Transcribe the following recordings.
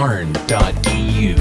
arn.eu.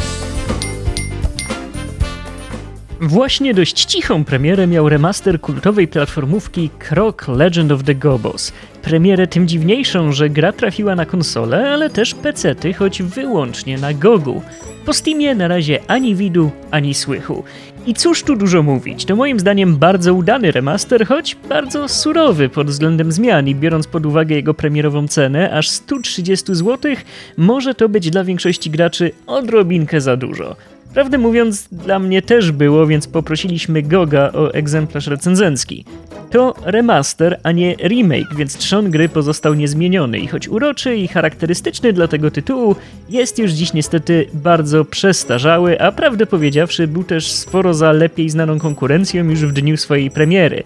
Właśnie dość cichą premierę miał remaster kultowej platformówki Krok Legend of the Gobos. Premierę tym dziwniejszą, że gra trafiła na konsolę, ale też pecety, choć wyłącznie na Gogu. Po Steamie na razie ani widu, ani słychu. I cóż tu dużo mówić, to moim zdaniem bardzo udany remaster, choć bardzo surowy pod względem zmian i biorąc pod uwagę jego premierową cenę, aż 130 zł, może to być dla większości graczy odrobinkę za dużo. Prawdę mówiąc, dla mnie też było, więc poprosiliśmy Goga o egzemplarz recenzencki. To remaster, a nie remake, więc trzon gry pozostał niezmieniony i choć uroczy i charakterystyczny dla tego tytułu, jest już dziś niestety bardzo przestarzały, a prawdę powiedziawszy był też sporo za lepiej znaną konkurencją już w dniu swojej premiery.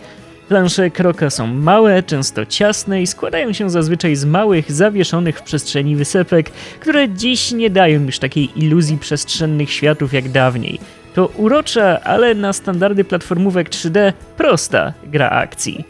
Plansze kroka są małe, często ciasne i składają się zazwyczaj z małych, zawieszonych w przestrzeni wysepek, które dziś nie dają już takiej iluzji przestrzennych światów jak dawniej. To urocza, ale na standardy platformówek 3D prosta gra akcji.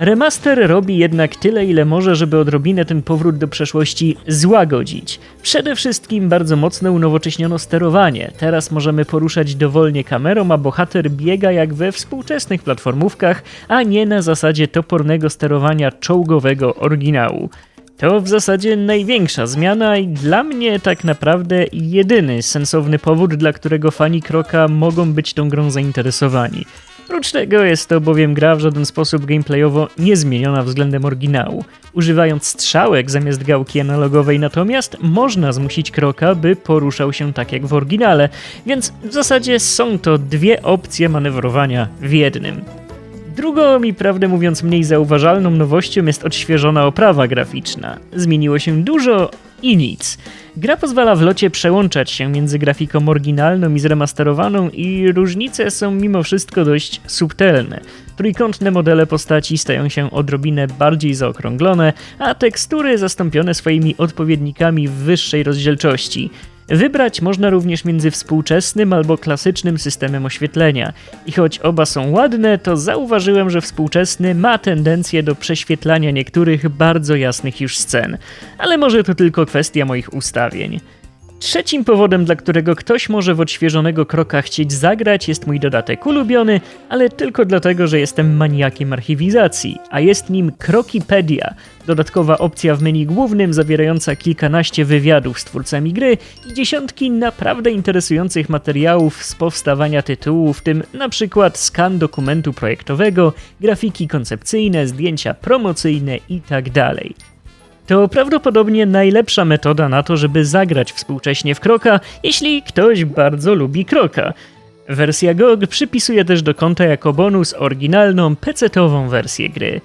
Remaster robi jednak tyle, ile może, żeby odrobinę ten powrót do przeszłości złagodzić. Przede wszystkim bardzo mocno unowocześniono sterowanie. Teraz możemy poruszać dowolnie kamerą, a bohater biega jak we współczesnych platformówkach, a nie na zasadzie topornego sterowania czołgowego oryginału. To w zasadzie największa zmiana i dla mnie tak naprawdę jedyny sensowny powód, dla którego fani Kroka mogą być tą grą zainteresowani. Prócz tego jest to bowiem gra w żaden sposób gameplayowo niezmieniona względem oryginału. Używając strzałek zamiast gałki analogowej natomiast można zmusić Kroka, by poruszał się tak jak w oryginale, więc w zasadzie są to dwie opcje manewrowania w jednym. Drugą i prawdę mówiąc mniej zauważalną nowością jest odświeżona oprawa graficzna. Zmieniło się dużo i nic. Gra pozwala w locie przełączać się między grafiką oryginalną i zremasterowaną i różnice są mimo wszystko dość subtelne. Trójkątne modele postaci stają się odrobinę bardziej zaokrąglone, a tekstury zastąpione swoimi odpowiednikami w wyższej rozdzielczości. Wybrać można również między współczesnym albo klasycznym systemem oświetlenia. I choć oba są ładne, to zauważyłem, że współczesny ma tendencję do prześwietlania niektórych bardzo jasnych już scen. Ale może to tylko kwestia moich ustawień. Trzecim powodem, dla którego ktoś może w odświeżonego kroka chcieć zagrać, jest mój dodatek ulubiony, ale tylko dlatego, że jestem maniakiem archiwizacji, a jest nim Krokipedia, dodatkowa opcja w menu głównym zawierająca kilkanaście wywiadów z twórcami gry i dziesiątki naprawdę interesujących materiałów z powstawania tytułu, w tym przykład skan dokumentu projektowego, grafiki koncepcyjne, zdjęcia promocyjne itd. To prawdopodobnie najlepsza metoda na to, żeby zagrać współcześnie w kroka, jeśli ktoś bardzo lubi kroka. Wersja GOG przypisuje też do konta jako bonus oryginalną PC-ową wersję gry.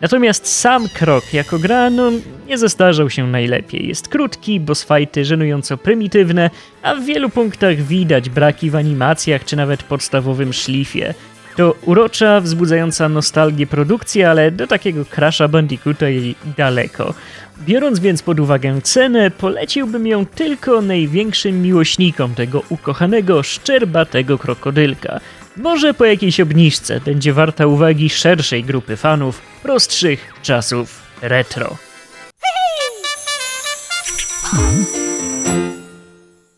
Natomiast sam krok jako gra no, nie zestarzał się najlepiej. Jest krótki, boss fighty żenująco prymitywne, a w wielu punktach widać braki w animacjach czy nawet podstawowym szlifie. To urocza, wzbudzająca nostalgię produkcja, ale do takiego Crasha Bandicoota jej daleko. Biorąc więc pod uwagę cenę, poleciłbym ją tylko największym miłośnikom tego ukochanego, szczerbatego krokodylka. Może po jakiejś obniżce będzie warta uwagi szerszej grupy fanów prostszych czasów retro.